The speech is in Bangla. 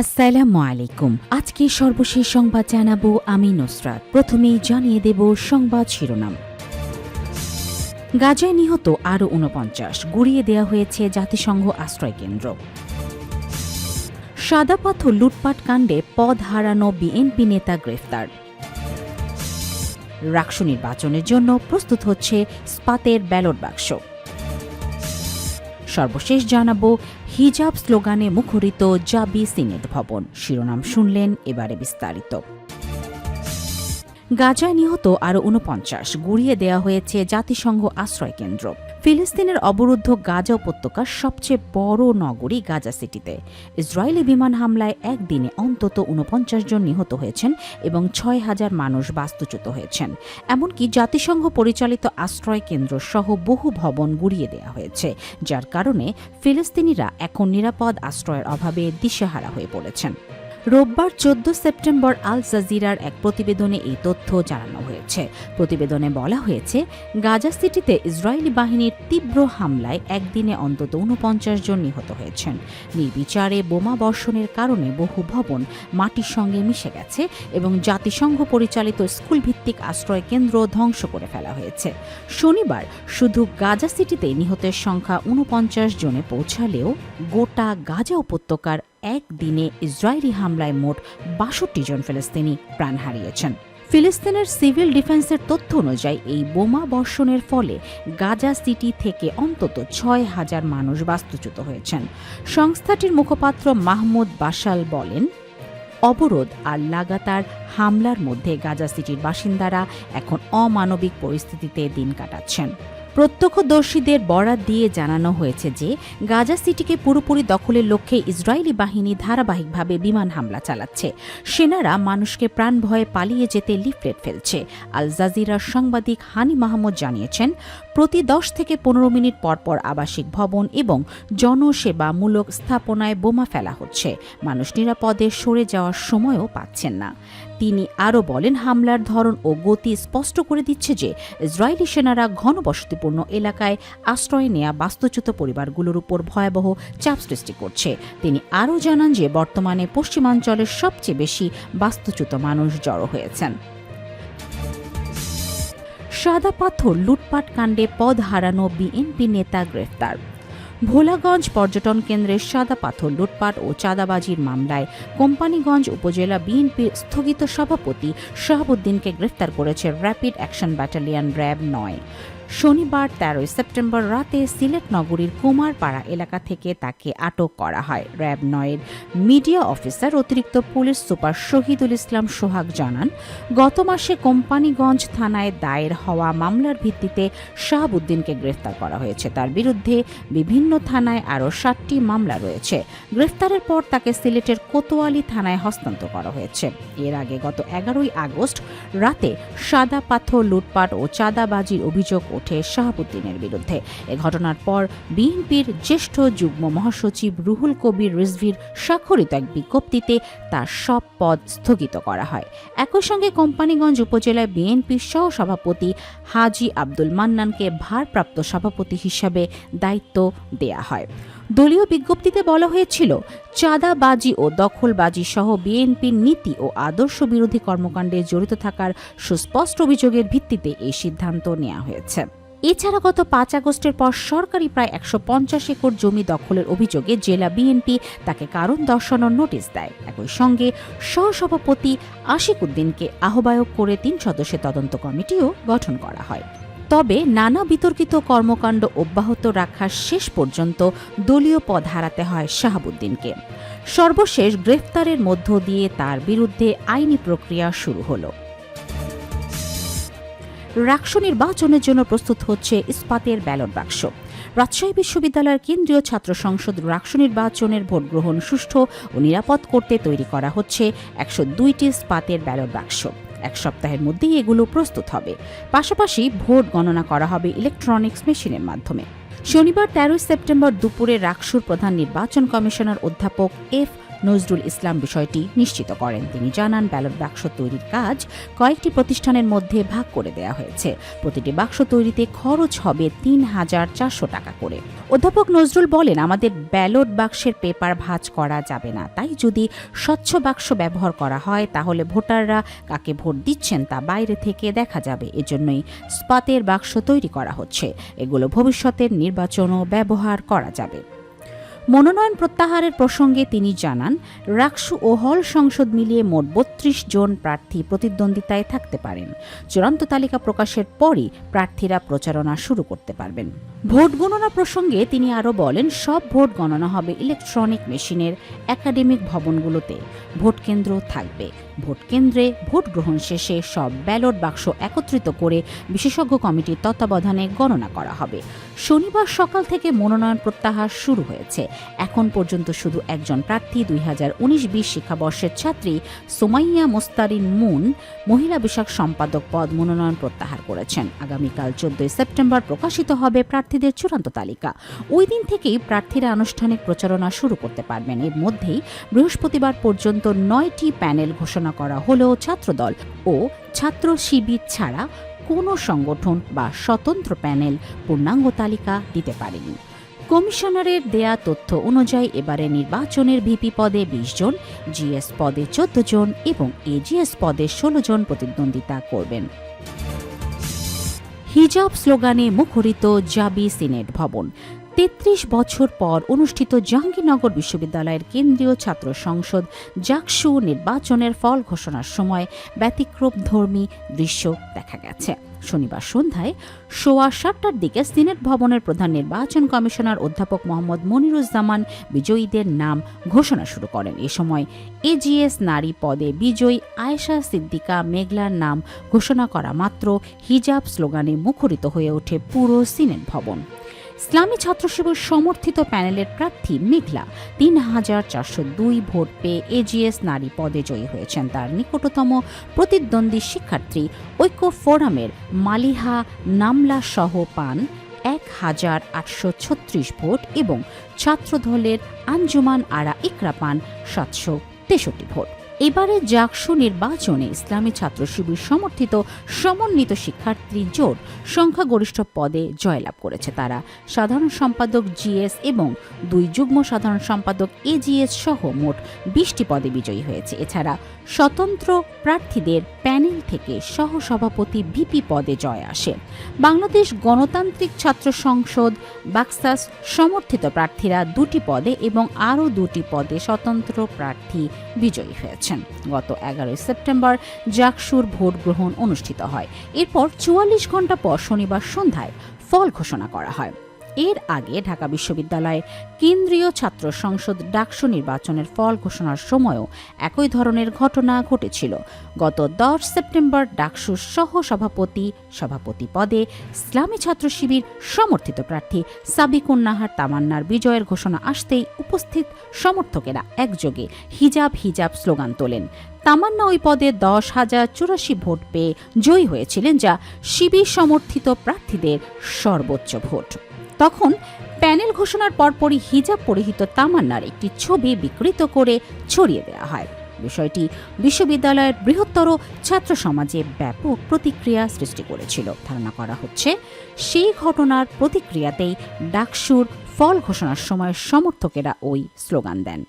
আসসালামু আলাইকুম। আজকে সর্বশেষ সংবাদ জানাব আমি নুসরাত। প্রথমেই জানিয়ে দেব সংবাদ শিরোনাম। গাজায় নিহত আরও উনপঞ্চাশ গুড়িয়ে দেয়া হয়েছে জাতিসংঘ আশ্রয় কেন্দ্র পাথর লুটপাট কাণ্ডে পদ হারানো বিএনপি নেতা গ্রেফতার। রাকসু নির্বাচনের জন্য প্রস্তুত হচ্ছে স্পাতের ব্যালট বাক্স। সর্বশেষ জানাব, হিজাব স্লোগানে মুখরিত জাবি সিনেট ভবন। শিরোনাম শুনলেন এবারে বিস্তারিত। গাজায় নিহত আরও উনপঞ্চাশ গুড়িয়ে দেওয়া হয়েছে জাতিসংঘ আশ্রয় কেন্দ্র ফিলিস্তিনের অবরুদ্ধ গাজা উপত্যকার সবচেয়ে বড় নগরী গাজা সিটিতে। ইসরায়েলি বিমান হামলায় একদিনে অন্তত উনপঞ্চাশ জন নিহত হয়েছেন এবং ছয় হাজার মানুষ বাস্তুচ্যুত হয়েছেন। এমনকি জাতিসংঘ পরিচালিত আশ্রয় কেন্দ্র সহ বহু ভবন গুড়িয়ে দেওয়া হয়েছে, যার কারণে ফিলিস্তিনিরা এখন নিরাপদ আশ্রয়ের অভাবে দিশেহারা হয়ে পড়েছেন। রোববার চোদ্দ সেপ্টেম্বর আল জাজিরার এক প্রতিবেদনে এই তথ্য জানানো হয়েছে। প্রতিবেদনে বলা হয়েছে, গাজা সিটিতে ইসরায়েলি বাহিনীর তীব্র হামলায় একদিনে অন্তত উনপঞ্চাশ জন নিহত হয়েছেন। নির্বিচারে বোমা বর্ষণের কারণে বহু ভবন মাটির সঙ্গে মিশে গেছে এবং জাতিসংঘ পরিচালিত স্কুল ভিত্তিক আশ্রয় কেন্দ্র ধ্বংস করে ফেলা হয়েছে। শনিবার শুধু গাজা সিটিতে নিহতের সংখ্যা উনপঞ্চাশ জনে পৌঁছালেও গোটা গাজা উপত্যকার একদিনে ইসরায়েলি হামলায় মোট বাষট্টি জন ফিলিস্তিনি প্রাণ হারিয়েছেন। ফিলিস্তিনের সিভিল ডিফেন্সের তথ্য অনুযায়ী, এই বোমা বর্ষণের ফলে গাজা সিটি থেকে অন্তত ছয় হাজার মানুষ বাস্তুচ্যুত হয়েছেন। সংস্থাটির মুখপাত্র মাহমুদ বাসাল বলেন, অবরোধ আর লাগাতার হামলার মধ্যে গাজা সিটির বাসিন্দারা এখন অমানবিক পরিস্থিতিতে দিন কাটাচ্ছেন। প্রত্যক্ষদর্শীদের বরাত দিয়ে জানানো হয়েছে যে গাজা সিটিকে পুরোপুরি দখলের লক্ষ্যে ইসরায়েলি বাহিনী ধারাবাহিকভাবে বিমান হামলা চালাচ্ছে। সেনারা মানুষকে প্রাণ ভয়ে পালিয়ে যেতে লিফলেট ফেলছে। আল জাজিরার সাংবাদিক হানি মাহমুদ জানিয়েছেন, প্রতি দশ থেকে পনেরো মিনিট পরপর আবাসিক ভবন এবং জনসেবামূলক স্থাপনায় বোমা ফেলা হচ্ছে। মানুষ নিরাপদে সরে যাওয়ার সময়ও পাচ্ছেন না। তিনি আরও বলেন, হামলার ধরন ও গতি স্পষ্ট করে দিচ্ছে যে ইসরায়েলি সেনারা ঘনবসতিপূর্ণ এলাকায় আশ্রয় নেয়া বাস্তুচ্যুত পরিবারগুলোর উপর ভয়াবহ চাপ সৃষ্টি করছে। তিনি আরও জানান যে, বর্তমানে পশ্চিমাঞ্চলের সবচেয়ে বেশি বাস্তুচ্যুত মানুষ জড়ো হয়েছেন। সাদা পাথর লুটপাট কাণ্ডে পদ হারানো বিএনপি নেতা গ্রেফতার। ভোলাগঞ্জ পর্যটন কেন্দ্রের সাদা পাথর লুটপাট ও চাঁদাবাজির মামলায় কোম্পানিগঞ্জ উপজেলা বিএনপির স্থগিত সভাপতি শাহাবুদ্দিনকে গ্রেফতার করেছে র্যাপিড অ্যাকশন ব্যাটালিয়ন র্যাব নয়। শনিবার তেরোই সেপ্টেম্বর রাতে সিলেট নগরীর কুমারপাড়া এলাকা থেকে তাকে আটক করা হয়। র্যাব নয়ের মিডিয়া অফিসার অতিরিক্ত পুলিশ সুপার শহীদুল ইসলাম সোহাগ জানান, গত মাসে কোম্পানিগঞ্জ থানায় দায়ের হওয়া মামলার ভিত্তিতে শাহাবুদ্দিনকে গ্রেফতার করা হয়েছে। তার বিরুদ্ধে বিভিন্ন থানায় আরও সাতটি মামলা রয়েছে। গ্রেফতারের পর তাকে সিলেটের কোতোয়ালি থানায় হস্তান্তর করা হয়েছে। এর আগে গত এগারোই আগস্ট রাতে সাদা পাথর লুটপাট ও চাঁদাবাজির অভিযোগ ওঠে শাহাবুদ্দিনের বিরুদ্ধে। এ ঘটনার পর বিএনপির জ্যেষ্ঠ যুগ্ম মহাসচিব রুহুল কবির রিজভির স্বাক্ষরিত এক বিজ্ঞপ্তিতে তার সব পদ স্থগিত করা হয়। একই সঙ্গে কোম্পানিগঞ্জ উপজেলায় বিএনপির সহসভাপতি হাজি আব্দুল মান্নানকে ভারপ্রাপ্ত সভাপতি হিসাবে দায়িত্ব দেয়া হয়। দলীয় বিজ্ঞপ্তিতে বলা হয়েছিল, চাঁদাবাজি ও দখলবাজি সহ বিএনপির নীতি ও আদর্শ বিরোধী কর্মকাণ্ডে জড়িত থাকার সুস্পষ্ট অভিযোগের ভিত্তিতে এই সিদ্ধান্ত নেওয়া হয়েছে। এছাড়া গত পাঁচ আগস্টের পর সরকারি প্রায় একশো পঞ্চাশ একর জমি দখলের অভিযোগে জেলা বিএনপি তাকে কারণ দর্শানোর নোটিশ দেয়। একই সঙ্গে সহসভাপতি আশিক উদ্দিনকে আহ্বায়ক করে তিন সদস্যের তদন্ত কমিটিও গঠন করা হয়। তবে নানা বিতর্কিত কর্মকাণ্ড অব্যাহত রাখার শেষ পর্যন্ত দলীয় পদ হারাতে হয় শাহাবুদ্দিনকে। সর্বশেষ গ্রেফতারের মধ্য দিয়ে তার বিরুদ্ধে আইনি প্রক্রিয়া শুরু হলো। রাকসু নির্বাচনের জন্য প্রস্তুত হচ্ছে ইস্পাতের ব্যালট বাক্স। রাজশাহী বিশ্ববিদ্যালয়ের কেন্দ্রীয় ছাত্র সংসদ রাকসু নির্বাচনের ভোট গ্রহণ সুষ্ঠু ও নিরাপদ করতে তৈরি করা হচ্ছে একশো দুইটি ইস্পাতের ব্যালট বাক্স। এক সপ্তাহের মধ্যেই এগুলো প্রস্তুত হবে। পাশাপাশি ভোট গণনা করা হবে ইলেকট্রনিক্স মেশিনের মাধ্যমে। শনিবার তেরোই সেপ্টেম্বর দুপুরে রাকসুর প্রধান নির্বাচন কমিশনার অধ্যাপক এফ নজরুল ইসলাম বিষয়টি নিশ্চিত করেন। তিনি জানান, ব্যালট বাক্স তৈরির কাজ কয়েকটি প্রতিষ্ঠানের মধ্যে ভাগ করে দেওয়া হয়েছে। প্রতিটি বাক্স তৈরিতে খরচ হবে তিন হাজার চারশো টাকা করে। অধ্যাপক নজরুল বলেন, আমাদের ব্যালট বাক্সের পেপার ভাঁজ করা যাবে না। তাই যদি স্বচ্ছ বাক্স ব্যবহার করা হয়, তাহলে ভোটাররা কাকে ভোট দিচ্ছেন তা বাইরে থেকে দেখা যাবে। এজন্যই স্পাতের বাক্স তৈরি করা হচ্ছে। এগুলো ভবিষ্যতের নির্বাচনও ব্যবহার করা যাবে। মনোনয়ন প্রত্যাহারের প্রসঙ্গে তিনি জানান, রাকসু ও হল সংসদ মিলিয়ে মোট বত্রিশ জন প্রার্থী প্রতিদ্বন্দ্বিতায় থাকতে পারেন। চূড়ান্ত তালিকা প্রকাশের পরই প্রার্থীরা প্রচারণা শুরু করতে পারবেন। ভোট গণনা প্রসঙ্গে তিনি আরও বলেন, সব ভোট গণনা হবে ইলেকট্রনিক মেশিনের একাডেমিক ভবনগুলোতে। ভোট কেন্দ্র থাকবে। ভোট কেন্দ্রে ভোট গ্রহণ শেষে সব ব্যালট বাক্স একত্রিত করে বিশেষজ্ঞ কমিটির তত্ত্বাবধানে গণনা করা হবে। শনিবার সকাল থেকে মনোনয়ন প্রত্যাহার শুরু হয়েছে। এখন পর্যন্ত শুধু একজন প্রার্থী, দুই হাজার উনিশ বিশ শিক্ষাবর্ষের ছাত্রী সোমাইয়া মোস্তারিন মুন মহিলা বিষয়ক সম্পাদক পদ মনোনয়ন প্রত্যাহার করেছেন। আগামীকাল চোদ্দই সেপ্টেম্বর প্রকাশিত হবে প্রার্থীদের চূড়ান্ত তালিকা। ওই দিন থেকেই প্রার্থীরা আনুষ্ঠানিক প্রচারণা শুরু করতে পারবেন। এর মধ্যেই বৃহস্পতিবার পর্যন্ত নয়টি প্যানেল ঘোষণা করা হলেও ছাত্রদল ও ছাত্র শিবির ছাড়া কোনো সংগঠন বা স্বতন্ত্র প্যানেল পূর্ণাঙ্গ তালিকা দিতে পারেনি। কমিশনারের দেয়া তথ্য অনুযায়ী এবারে নির্বাচনের ভিপি পদে বিশ জন, জিএস পদে চোদ্দ জন এবং এজিএস পদে ষোলো জন প্রতিদ্বন্দ্বিতা করবেন। হিজাব স্লোগানে মুখরিত জাবি সিনেট ভবন। তেত্রিশ বছর পর অনুষ্ঠিত জাহাঙ্গীরনগর বিশ্ববিদ্যালয়ের কেন্দ্রীয় ছাত্র সংসদ জাকসু নির্বাচনের ফল ঘোষণার সময় ব্যতিক্রমধর্মী দৃশ্য দেখা গেছে। শনিবার সন্ধ্যায় সোয়া সাতটার দিকে সিনেট ভবনের প্রধান নির্বাচন কমিশনার অধ্যাপক মোহাম্মদ মনিরুজ্জামান বিজয়ীদের নাম ঘোষণা শুরু করেন। এ সময় এজিএস নারী পদে বিজয়ী আয়েশা সিদ্দিকা মেঘলার নাম ঘোষণা করা মাত্র হিজাব স্লোগানে মুখরিত হয়ে ওঠে পুরো সিনেট ভবন। ইসলামী ছাত্র শিবির সমর্থিত প্যানেলের প্রার্থী মেঘলা তিন হাজার চারশো দুই ভোট পেয়ে এজিএস নারী পদে জয়ী হয়েছেন তার নিকটতম প্রতিদ্বন্দ্বী শিক্ষার্থী ঐক্য ফোরামের মালিহা নামলা সহ পান এক হাজার আটশো ছত্রিশ ভোট এবং ছাত্রদলের আঞ্জুমান আরা ইকরা পান সাতশো তেষট্টি ভোট। এবারে জাকসু নির্বাচনে ইসলামী ছাত্র শিবির সমর্থিত সমন্বিত শিক্ষার্থী জোট সংখ্যাগরিষ্ঠ পদে জয়লাভ করেছে তারা। সাধারণ সম্পাদক জিএস এবং দুই যুগ্ম সাধারণ সম্পাদক এজিএস সহ মোট বিশটি পদে বিজয়ী হয়েছে। এছাড়া স্বতন্ত্র প্রার্থীদের প্যানেল থেকে সহসভাপতি ভিপি পদে জয় আসে। বাংলাদেশ গণতান্ত্রিক ছাত্র সংসদ বাক্সাস সমর্থিত প্রার্থীরা দুটি পদে এবং আরও দুটি পদে স্বতন্ত্র প্রার্থী বিজয়ী হয়েছেন গত এগারোই সেপ্টেম্বর জাকসুর ভোট গ্রহণ অনুষ্ঠিত হয়। এরপর চুয়াল্লিশ ঘণ্টা পর শনিবার সন্ধ্যায় ফল ঘোষণা করা হয়। এর আগে ঢাকা বিশ্ববিদ্যালয়ের কেন্দ্রীয় ছাত্র সংসদ ডাকসু নির্বাচনের ফল ঘোষণার সময়ও একই ধরনের ঘটনা ঘটেছিল। গত দশ সেপ্টেম্বর ডাকসুর সহ সভাপতি সভাপতি পদে ইসলামী ছাত্র শিবির সমর্থিত প্রার্থী সাবিকুন নাহার তামান্নার বিজয়ের ঘোষণা আসতেই উপস্থিত সমর্থকেরা একযোগে হিজাব হিজাব স্লোগান তোলেন। তামান্না ওই পদে দশ হাজার চুরাশি ভোট পেয়ে জয়ী হয়েছিলেন যা শিবির সমর্থিত প্রার্থীদের সর্বোচ্চ ভোট। তখন প্যানেল ঘোষণার পরপরই হিজাব পরিহিত তামান্নার একটি ছবি বিকৃত করে ছড়িয়ে দেওয়া হয়। বিষয়টি বিশ্ববিদ্যালয়ের বৃহত্তর ছাত্র সমাজে ব্যাপক প্রতিক্রিয়া সৃষ্টি করেছিল। ধারণা করা হচ্ছে, সেই ঘটনার প্রতিক্রিয়াতেই ডাকসুর ফল ঘোষণার সময় সমর্থকেরা ওই স্লোগান দেন।